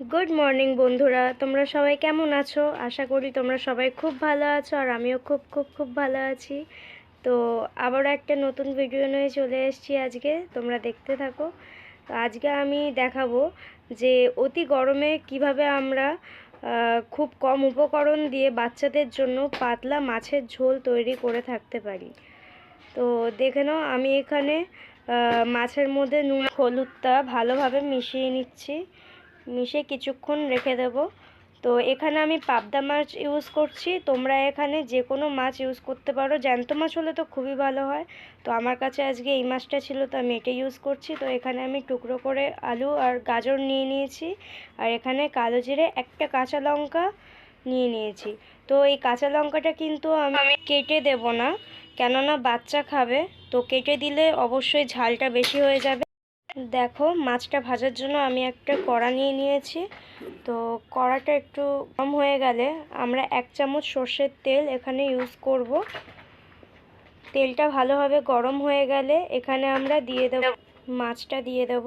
Good morning বন্ধুরা। তোমরা সবাই কেমন আছো? আশা করি তোমরা সবাই খুব ভালো আছো আর আমিও খুব খুব খুব ভালো আছি। তো আবারও একটা নতুন ভিডিও নিয়ে চলে এসেছি আজকে। তোমরা দেখতে থাকো। তো আজকে আমি দেখাবো যে অতি গরমে কীভাবে আমরা খুব কম উপকরণ দিয়ে বাচ্চাদের জন্য পাতলা মাছের ঝোল তৈরি করে থাকতে পারি। তো দেখে নাও, আমি এখানে মাছের মধ্যে নুন, হলুদটা ভালোভাবে মিশিয়ে নিচ্ছি। মিশিয়ে কিছুক্ষণ রেখে দেব। তো এখানে আমি পাবদা মাছ ইউজ করছি। তোমরা এখানে যে কোনো মাছ ইউজ করতে পারো। জ্যান্ত মাছ হলে তো খুবই ভালো হয়। তো আমার কাছে আজকে এই মাছটা ছিল, তো আমি এটা ইউজ করছি। তো এখানে আমি টুকরো করে আলু আর গাজর নিয়ে নিয়েছি। আর এখানে কালো জিরে একটা কাঁচা লঙ্কা নিয়ে নিয়েছি। তো এই কাঁচা লঙ্কাটা কিন্তু আমি কেটে দেব না, কেননা বাচ্চা খাবে। তো কেটে দিলে অবশ্যই ঝালটা বেশি হয়ে যাবে। দেখো, মাছটা ভাজার জন্য আমি একটা কড়া নিয়ে নিয়েছি। তো কড়াটা একটু কম হয়ে গেলে আমরা এক চামচ সর্ষের তেল এখানে ইউজ করব। তেলটা ভালোভাবে গরম হয়ে গেলে এখানে আমরা দিয়ে দেব, মাছটা দিয়ে দেব।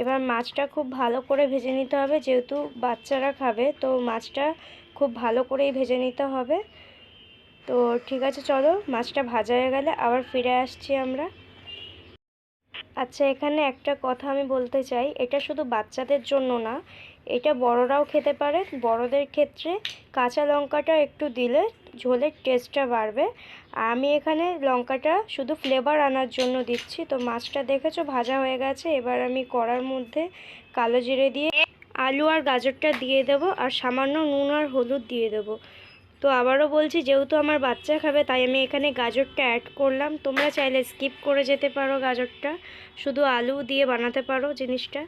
এবার মাছটা খুব ভালো করে ভেজে নিতে হবে, যেহেতু বাচ্চারা খাবে, তো মাছটা খুব ভালো করেই ভেজে নিতে হবে। তো ঠিক আছে, চলো, মাছটা ভাজা হয়ে গেলে আবার ফিরে আসছি আমরা। আচ্ছা এখানে একটা কথা আমি বলতে চাই। এটা শুধু বাচ্চাদের জন্য না, এটা বড়রাও খেতে পারে। বড়দের ক্ষেত্রে কাঁচা লঙ্কাটা একটু দিলে ঝোলের টেস্টটা বাড়বে। আমি এখানে লঙ্কাটা শুধু ফ্লেভার আনার জন্য দিচ্ছি। তো মাছটা দেখেছ? ভাজা হয়ে গেছে। এবার আমি কড়ার মধ্যে কালো জিরে দিয়ে আলু আর গাজরটা দিয়ে দেব। আর সামান্য নুন আর হলুদ দিয়ে দেবো। তো আবারও বলছি, যেহেতু আমার বাচ্চা খাবে, তাই আমি এখানে গাজরটা অ্যাড করলাম। তোমরা চাইলে স্কিপ করে যেতে পারো গাজরটা। শুধু আলু দিয়ে বানাতে পারো জিনিসটা।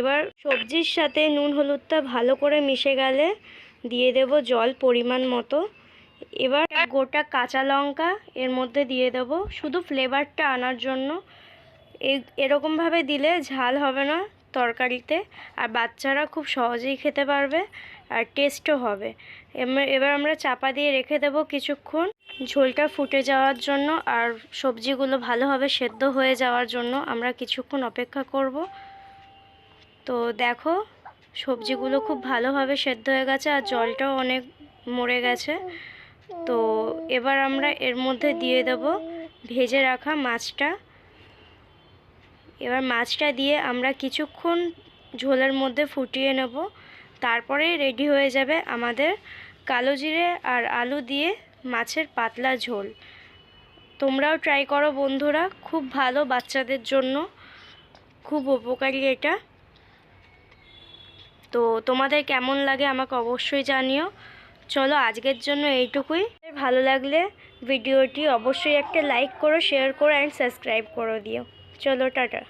এবার সবজির সাথে নুন হলুদটা ভালো করে মিশে গেলে দিয়ে দেব জল পরিমাণ মতো। এবার গোটা কাঁচা লঙ্কা এর মধ্যে দিয়ে দেব। শুধু ফ্লেভারটা আনার জন্য। এরকমভাবে দিলে ঝাল হবে না। তরকারিতে। আর বাচ্চারা খুব সহজেই খেতে পারবে আর টেস্টও হবে। এবার আমরা চাপা দিয়ে রেখে দেব কিছুক্ষণ। ঝোলটা ফুটে যাওয়ার জন্য আর সবজিগুলো ভালোভাবে সেদ্ধ হয়ে যাওয়ার জন্য আমরা কিছুক্ষণ অপেক্ষা করব। তো দেখো, সবজিগুলো খুব ভালোভাবে সেদ্ধ হয়ে গেছে আর জলটাও অনেক মরে গেছে। তো এবার আমরা এর মধ্যে দিয়ে দেব ভেজে রাখা মাছটা। এবার মাছটা দিয়ে আমরা কিছুক্ষণ ঝোলের মধ্যে ফুটিয়ে নেব। তারপরে রেডি হয়ে যাবে আমাদের কালো জিরে আর আলু দিয়ে মাছের পাতলা ঝোল। তোমরাও ট্রাই করো বন্ধুরা, খুব ভালো বাচ্চাদের জন্য। খুব উপকারী এটা। তো তোমাদের কেমন লাগে আমাকে অবশ্যই জানিও। চলো আজকের জন্য এইটুকুই। ভালো লাগলে ভিডিওটি অবশ্যই একটা লাইক করো শেয়ার করো অ্যান্ড সাবস্ক্রাইব করে দিও। চলো টাটা।